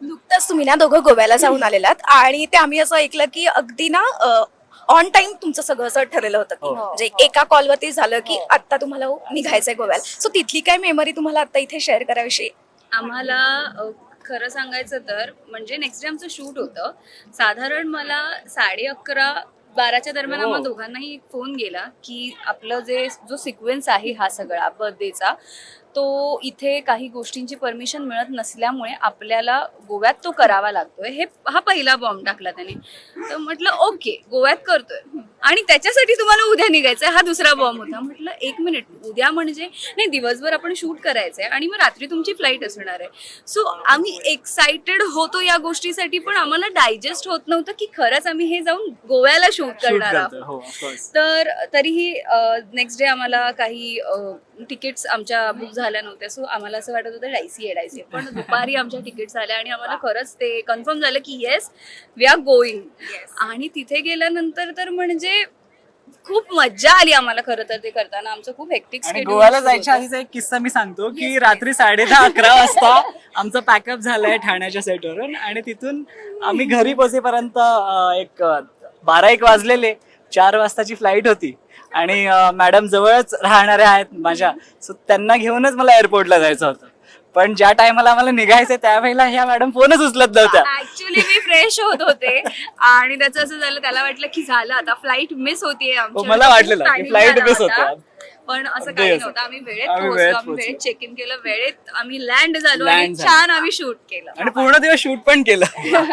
नुकतंच तुम्ही ना दोघं गोव्याला जाऊन आलेलात. आणि ते आम्ही असं ऐकलं की अगदी ना ऑन टाइम तुमचं सगळं असं ठरलेलं होतं की हो. म्हणजे एका कॉलवरती झालं की आता तुम्हाला निघायचंय गोव्याला. सो तिथली काय मेमरी तुम्हाला आता इथे शेअर कराविषयी आम्हाला खरं सांगायचं तर म्हणजे नेक्स्ट डे आमचं शूट होतं. साधारण मला साडे अकरा बाराच्या दरम्यान हो. आम्हाला दोघांनाही एक फोन गेला की आपलं जे जो सिक्वेन्स आहे हा सगळा बर्थडेचा तो इथे काही गोष्टींची परमिशन मिळत नसल्यामुळे आपल्याला गोव्यात तो करावा लागतोय. हे हा पहिला बॉम्ब टाकला त्याने. तर म्हटलं ओके गोव्यात करतोय. आणि त्याच्यासाठी तुम्हाला उद्या निघायचंय. हा दुसरा बॉम्ब होता. म्हटलं एक मिनिट उद्या म्हणजे नाही दिवसभर आपण शूट करायचंय आणि मग रात्री तुमची फ्लाईट असणार आहे. सो आम्ही एक्साइटेड होतो या गोष्टीसाठी पण आम्हाला डायजेस्ट होत नव्हतं की खरंच आम्ही हे जाऊन गोव्याला शूट करणार आहोत. हो तर तरीही नेक्स्ट डे आम्हाला काही तिकीट्स आमच्या बुक झाल्या नव्हत्या. सो आम्हाला असं वाटत होतं डायसी आहे डायसी आहे. पण दुपारी आमच्या तिकीट्स आल्या आणि आम्हाला खरंच ते कन्फर्म झालं की येस वी आर गोईंग आणि तिथे गेल्यानंतर तर म्हणजे खूप मज्जा आली आम्हाला खरं तर ते करताना. आमचं खूप हेक्टिक आणि गोव्याला जायच्या आधीचा एक किस्सा मी सांगतो की रात्री साडे दहा अकरा वाजता आमचं पॅकअप झालंय ठाण्याच्या सेटवरून आणि तिथून आम्ही घरी पोहोचेपर्यंत अं, एक बारा एक वाजलेले. चार वाजताची फ्लाईट होती. आणि मॅडम जवळच राहणाऱ्या आहेत माझ्या. सो त्यांना घेऊनच मला एअरपोर्टला जायचं होतं. पण ज्या टायमाला आम्हाला निघायचं त्यावेळेला ह्या मॅडम फोनच उचलत नव्हत्या ऍक्च्युली मी फ्रेश होत होते आणि त्याचं असं झालं त्याला वाटलं की झालं आता फ्लाईट मिस होतीये आमची. हो, मला वाटलेलं की Panic flight झाला miss होता. होते. पण असं काही. नव्हतं आम्ही वेळेत आम्ही पोहोचलो वेळेत आम्ही वेळेत. चेक इन केलं वेळेत आम्ही लँड झालो आणि Land झालो. छान आम्ही शूट केलं आणि पूर्ण दिवस शूट पण केलं